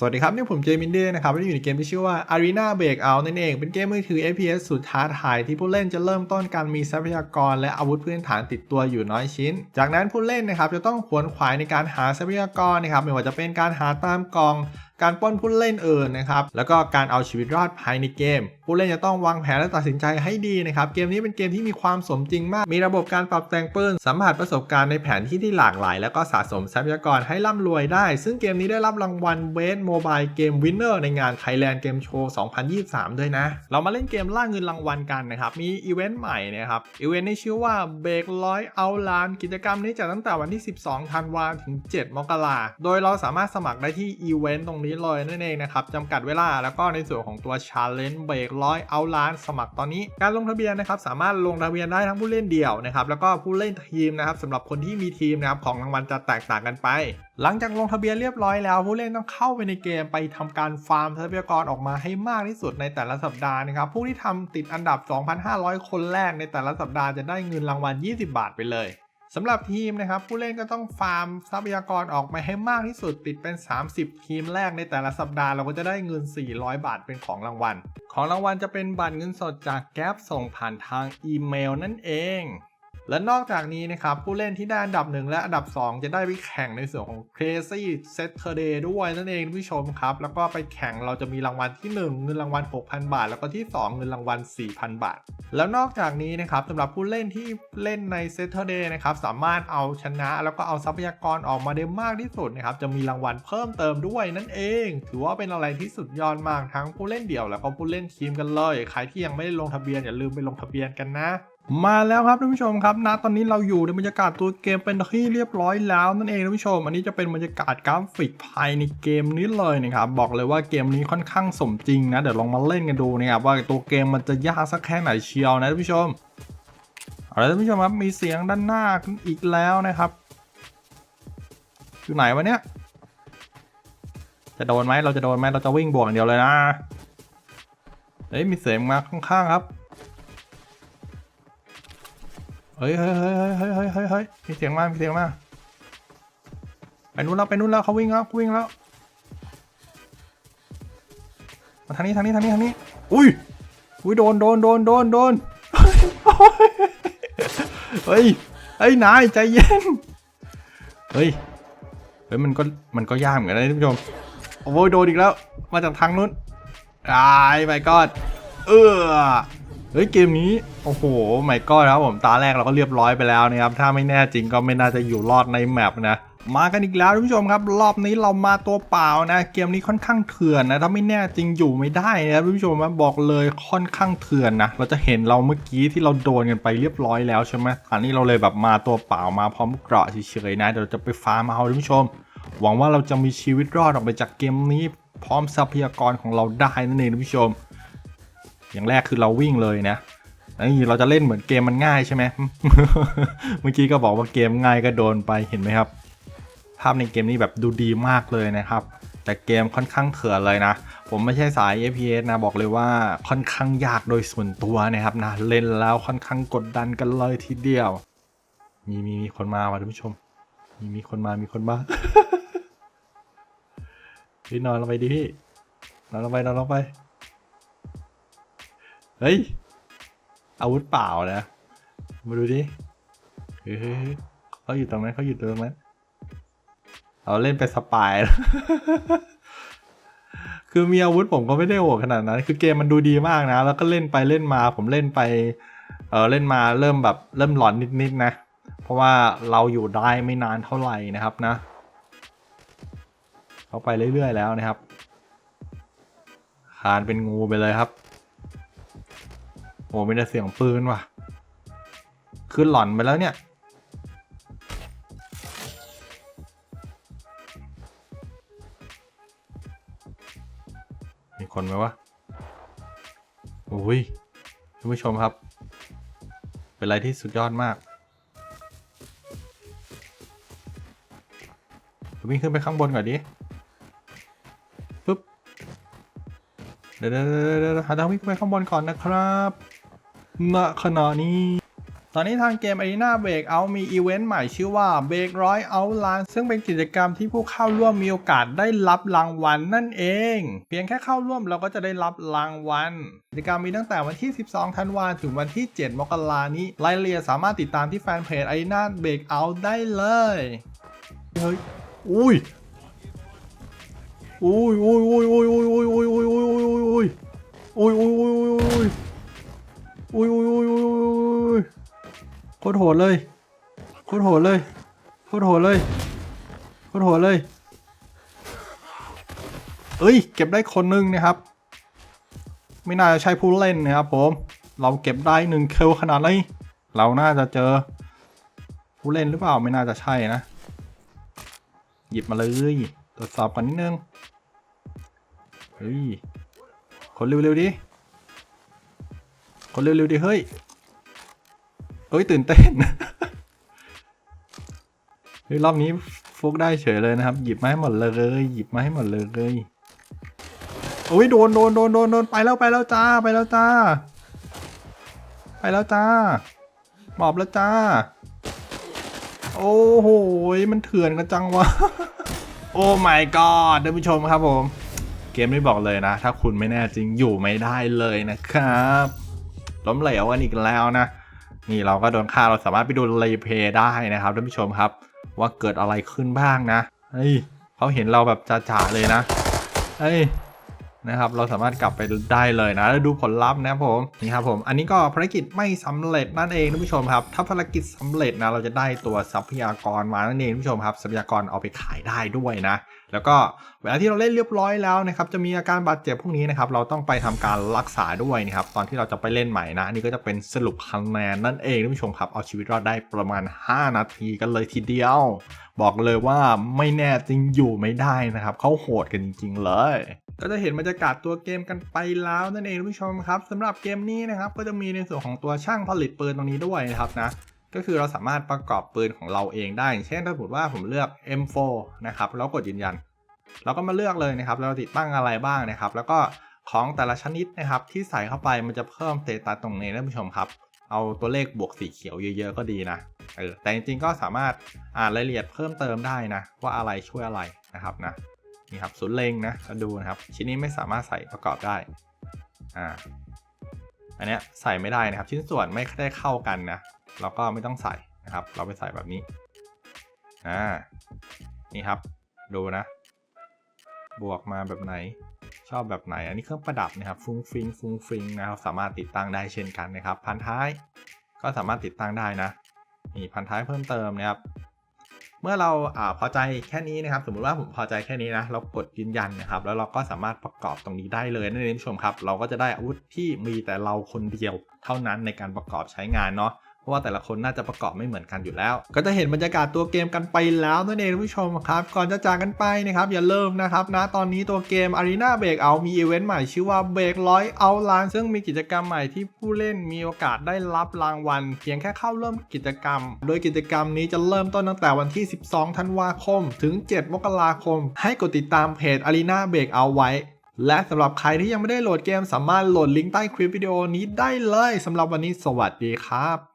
สวัสดีครับ นี่ผมเจมินเดย์นะครับวันนี้อยู่ในเกมที่ชื่อว่า Arena Breakout นั่นเอง เป็นเกมมือถือ FPS สุดท้าทายที่ผู้เล่นจะเริ่มต้นการมีทรัพยากร และอาวุธพื้นฐานติดตัวอยู่น้อยชิ้น จากนั้นผู้เล่นนะครับจะต้องขวนขวายในการหาทรัพยากรนะครับไม่ว่าจะเป็นการหาตามกอง การปล้นผู้เล่นเอื่นนะครับ แล้วก็การเอาชีวิตรอดภายในเกม ผู้เล่นจะต้องวางแผนและตัดสินใจให้ดีนะครับเกมนี้เป็นเกมที่มีความสมจริงมาก มีระบบการปรับแต่งปืนสัมผัสประสบการณ์ในแผนที่ที่หลากหลาย แล้วก็สะสมทรัพยากรให้ร่ำรวยได้ ซึ่งเกมนี้ได้รับรางวัลเบสโมบายเกมวินเนอร์ในงาน Thailand Game Show 2023 ด้วยนะ เรามาเล่นเกมล่าเงินรางวัลกันนะครับ มีอีเวนต์ใหม่นะครับอีเวนต์ในชื่อว่าเบรกร้อยเอาลานกิจกรรมนี้จะตั้งแต่วันที่ 12 ธันวาถึง 7 มกราโดยเราสามารถสมัครได้ที่อีเวนต์ตรงนี้เลยนั่นเองนะครับจำกัดเวลาแล้วก็ในส่วนของตัวชาเลนจ์เบรก100 Outland สมัครตอนนี้ การลงทะเบียนนะครับสามารถลงทะเบียนได้ทั้งผู้เล่นเดี่ยวนะครับแล้วก็ผู้เล่นทีมนะครับสำหรับคนที่มีทีมนะครับของรางวัลจะแตกต่างกันไปหลังจากลงทะเบียนเรียบร้อยแล้ว ผู้เล่นต้องเข้าไปในเกมไปทำการฟาร์มทรัพยากรออกมาให้มากที่สุดในแต่ละสัปดาห์นะครับ ผู้ที่ทำติดอันดับ 2,500 คนแรกในแต่ละสัปดาห์จะได้เงินรางวัล 20 บาทไปเลย สำหรับทีมนะครับ ผู้เล่นก็ต้องฟาร์มทรัพยากรออกมาให้มากที่สุดติดเป็น 30 ทีมแรกในแต่ละสัปดาห์เราก็จะได้เงิน 400 บาทเป็นของรางวัล ของรางวัลจะเป็นบัตรเงินสดจากแก๊ปส่งผ่านทางอีเมลนั่นเอง และนอกจากนี้นะครับ ผู้เล่นที่ได้อันดับ 1 และอันดับ 2 จะได้ไปแข่งในส่วนของ Crazy Saturday ด้วยนั่นเองผู้ชมครับ แล้วก็ไปแข่งเราจะมีรางวัลที่ 1 เงินรางวัล 6,000 บาท แล้วก็ที่ 2 เงินรางวัล 4,000 บาท แล้วนอกจากนี้นะครับสำหรับผู้เล่นที่เล่นใน Saturday นะครับสามารถเอาชนะ แล้วก็เอาทรัพยากรออกมาได้มากที่สุดนะครับจะมีรางวัลเพิ่มเติมด้วยนั่นเอง ถือว่าเป็นอะไรที่สุดยอดมากทั้งผู้เล่นเดี่ยว แล้วก็ผู้เล่นทีมกันเลย ใครที่ยังไม่ได้ลงทะเบียนอย่าลืมไปลงทะเบียนกันนะ มาแล้วครับท่านผู้ชมครับณตอนนี้เราอยู่ในบรรยากาศตัวเกมเป็นที่เรียบร้อยแล้วนั่นเองท่านผู้ชม อันนี้จะเป็นบรรยากาศกราฟิกภายในเกมนี้เลยนะครับบอกเลยว่าเกมนี้ค่อนข้างสมจริงนะเดี๋ยวลองมาเล่นกันดูนะครับว่าตัวเกมมันจะยากสักแค่ไหนเชียวนะท่านผู้ชมเอาละท่านผู้ชมครับมีเสียงด้านหน้าอีกแล้วนะครับอยู่ไหนวะเนี่ยจะโดนไหมเราจะโดนไหมเราจะวิ่งบวกอย่างเดียวเลยนะเฮ้ยมีเสียงมาข้างๆครับ เฮ้ยเฮ้ยเฮ้ยเฮ้ยเฮ้ยเฮ้ยเฮ้ยมีเสียงมามีเสียงมาไปนู้นแล้วไปนู้นแล้วเขาวิ่งแล้ววิ่งแล้วมาทางนี้ทางนี้ทางนี้ทางนี้ อุ้ยอุ้ยโดนโดนโดนโดนโดนเฮ้ยเฮ้ยนายใจเย็นเฮ้ยเฮ้ยมันก็มันก็ยากเหมือนกันนะท่านผู้ชมโอ้ยโดนอีกแล้ว มาจากทางนู้นตายไปกอดเออ เฮ้ยเกมนี้โอ้โหไม่ก็ครับผมตาแรกเราก็เรียบร้อยไปแล้วนะครับถ้าไม่แน่จริงก็ไม่น่าจะอยู่รอดในแมปนะมากันอีกแล้วท่านผู้ชมครับ รอบนี้เรามาตัวเปล่านะ เกมนี้ค่อนข้างเถื่อนนะถ้าไม่แน่จริงอยู่ไม่ได้นะครับท่านผู้ชมนะบอกเลยค่อนข้างเถื่อนนะเราจะเห็นเราเมื่อกี้ที่เราโดนกันไปเรียบร้อยแล้วใช่ไหมอันนี้เราเลยแบบมาตัวเปล่ามาพร้อมเกราะเฉยๆนะเดี๋ยวจะไปฟาร์มเอาท่านผู้ชม หวังว่าเราจะมีชีวิตรอดออกไปจากเกมนี้พร้อมทรัพยากรของเราได้นั่นเองท่านผู้ชม อย่างแรกคือเราวิ่งเลยนะนี่เราจะเล่นเหมือนเกมมันง่ายใช่ไหม เมื่อกี้ก็บอกว่าเกมง่ายก็โดนไปเห็นไหมครับ ภาพในเกมนี้แบบดูดีมากเลยนะครับ แต่เกมค่อนข้างเถื่อนเลยนะ ผมไม่ใช่สาย FPS นะบอกเลยว่าค่อนข้างยากโดยส่วนตัวนะครับนะเล่นแล้วค่อนข้างกดดันกันเลยทีเดียว มีมีมีคนมาว่ะท่านผู้ชม มีมีคนมามีคนมาพี่นอนลงไปดิพี่นอนลงไปนอนลงไป เฮ้ย อาวุธเปล่านะ มาดูดิเฮ้ยเขาอยู่ตรงนั้นเขาอยู่ตรงนั้นเราเล่นเป็นสปาย คือมีอาวุธผมก็ไม่ได้โหดขนาดนั้น คือเกมมันดูดีมากนะ แล้วก็เล่นไปเล่นมา ผมเล่นไป เออเล่นมาเริ่มแบบเริ่มหลอนนิดๆนะ เพราะว่าเราอยู่ได้ไม่นานเท่าไหร่นะครับนะ เข้าไปเรื่อยๆแล้วนะครับคานเป็นงูไปเลยครับ โอ้ไม่ได้เสียงปืนว่ะขึ้นหลอนไปแล้วเนี่ย มีคนไหมวะ โอ้ยท่านผู้ชมครับ เป็นอะไรที่สุดยอดมากวิ่งขึ้นไปข้างบนก่อนดิปึ๊บ เดี๋ยวเดี๋ยวเดี๋ยวเดี๋ยวหาทางวิ่งไปข้างบนก่อนนะครับ ณขณะนี้ ตอนนี้ทางเกม Arena Breakout มีอีเวนต์ใหม่ชื่อว่า Break Roy Outland ซึ่งเป็นกิจกรรมที่ผู้เข้าร่วมมีโอกาสได้รับรางวัลนั่นเอง เพียงแค่เข้าร่วมเราก็จะได้รับรางวัล กิจกรรมมีตั้งแต่วันที่ 12 ธันวาถึงวันที่ 7 มกรานี้ รายละเอียดสามารถติดตามที่แฟนเพจ Arena Breakout ได้เลย เฮ้ย อุ้ยอุ้ยอุ้ยอุ้ยอุ้ยอุ้ยอุ้ยอุ้ยอุ้ยอุ้ยอุ้ยอุ้ยอุ้ยอุ้ย อุ้ยอุ้ยอุ้ยอุ้ยอุ้ยโคตรโหดเลยโคตรโหดเลยโคตรโหดเลยโคตรโหดเลย เอ้ย เก็บได้คนนึงนะครับ ไม่น่าจะใช่ผู้เล่นนะครับผม เราเก็บได้หนึ่งเคลขนาดนี้เราน่าจะเจอ ผู้เล่นหรือเปล่าไม่น่าจะใช่นะ หยิบมาเลยตรวจสอบกันนิดนึงเฮ้ยคนเร็วๆดิ คนเร็วๆดิเฮ้ยเอ้ยตื่นเต้นเฮ้ยรอบนี้ฟุกได้เฉยเลยนะครับ หยิบมาให้หมดเลยหยิบมาให้หมดเลยโอ้ยโดนโดนโดนโดนโดนไปแล้วไปแล้วจ้าไปแล้วจ้า ไปแล้วจ้าหมอบแล้วจ้า โอ้โหมันเถื่อนกันจังวะโอ้ my god ท่านผู้ชมครับผม เกมนี้บอกเลยนะ ถ้าคุณไม่แน่จริงอยู่ไม่ได้เลยนะครับ ล้มเหลวกันอีกแล้วนะ นี่เราก็โดนฆ่าเราสามารถไปดูรีเพย์ได้นะครับท่านผู้ชมครับ ว่าเกิดอะไรขึ้นบ้างนะเฮ้ยเขาเห็นเราแบบจ่าๆเลยนะเฮ้ย นะครับเราสามารถกลับไปได้เลยนะแล้วดูผลลัพธ์นะครับผมนี่ครับผมอันนี้ก็ภารกิจไม่สำเร็จนั่นเองท่านผู้ชมครับ ถ้าภารกิจสำเร็จนะเราจะได้ตัวทรัพยากรมานั่นเองท่านผู้ชมครับทรัพยากรเอาไปขายได้ด้วยนะ แล้วก็เวลาที่เราเล่นเรียบร้อยแล้วนะครับจะมีอาการบาดเจ็บพวกนี้นะครับเราต้องไปทำการรักษาด้วยนะครับตอนที่เราจะไปเล่นใหม่นะนนี่ก็จะเป็นสรุปคะแนนนั่นเองท่านผู้ชมครับเอาชีวิตรอดได้ประมาณ 5 นาทีกันเลยทีเดียว บอกเลยว่าไม่แน่จริงอยู่ไม่ได้นะครับเขาโหดกันจริง ๆ เลย ก็จะเห็นบรรยากาศตัวเกมกันไปแล้วนั่นเองท่านผู้ชมครับสำหรับเกมนี้นะครับก็จะมีในส่วนของตัวช่างผลิตปืนตรงนี้ด้วยนะครับนะก็คือเราสามารถประกอบปืนของเราเองได้ เช่นถ้าสมมติว่าผมเลือก M4 นะครับแล้วกดยืนยัน เราก็มาเลือกเลยนะครับเราติดตั้งอะไรบ้างนะครับ แล้วก็ของแต่ละชนิดนะครับที่ใส่เข้าไปมันจะเพิ่มสเตตัสตรงนี้ท่านผู้ชมครับเอาตัวเลขบวกสีเขียวเยอะๆก็ดีนะเออแต่จริงๆก็สามารถอ่านรายละเอียดเพิ่มเติมได้นะว่าอะไรช่วยอะไรนะครับนะ นี่ครับศูนย์เล็งนะก็ดูนะครับ ชิ้นนี้ไม่สามารถใส่ประกอบได้อ่าอันเนี้ยใส่ไม่ได้นะครับ ชิ้นส่วนไม่ได้เข้ากันนะเราก็ไม่ต้องใส่นะครับ เราไปใส่แบบนี้อ่านี่ครับ ดูนะ บวกมาแบบไหนชอบแบบไหน อันนี้เครื่องประดับนะครับฟุ้งฟิงฟุ้งฟิงนะครับสามารถติดตั้งได้เช่นกันนะครับ พันท้ายก็สามารถติดตั้งได้นะนี่พันท้ายเพิ่มเติมนะครับ เมื่อเราอพอใจแค่นี้นะครับ สมมุติว่าผมพอใจแค่นี้นะ เรากดยืนยันนะครับ แล้วเราก็สามารถประกอบตรงนี้ได้เลยนั่นเองท่านผู้ชมครับ เราก็จะได้อาวุธที่มีแต่เราคนเดียวเท่านั้นในการประกอบใช้งานเนาะ ราะว่าแต่ละคนน่าจะประกอบไม่เหมือนกันอยู่แล้ว ก็จะเห็นบรรยากาศตัวเกมกันไปแล้วนั่นเองท่านผู้ชมครับ ก่อนจะจากกันไปนะครับอย่าลืมนะครับนะตอนนี้ตัวเกม Arena Breakout มีอีเวนต์ใหม่ชื่อว่า Break ร้อยเอาลานซึ่งมีกิจกรรมใหม่ที่ผู้เล่นมีโอกาสได้รับรางวัล เพียงแค่เข้าเริ่มกิจกรรม โดยกิจกรรมนี้จะเริ่มต้นตั้งแต่วันที่ 12 ธันวาคม ถึง 7 มกราคม ให้กดติดตามเพจ Arena Breakout ไว้และสำหรับใครที่ยังไม่ได้โหลดเกมสามารถโหลดลิงก์ใต้คลิปวิดีโอนี้ได้เลยสำหรับวันนี้สวัสดีครับ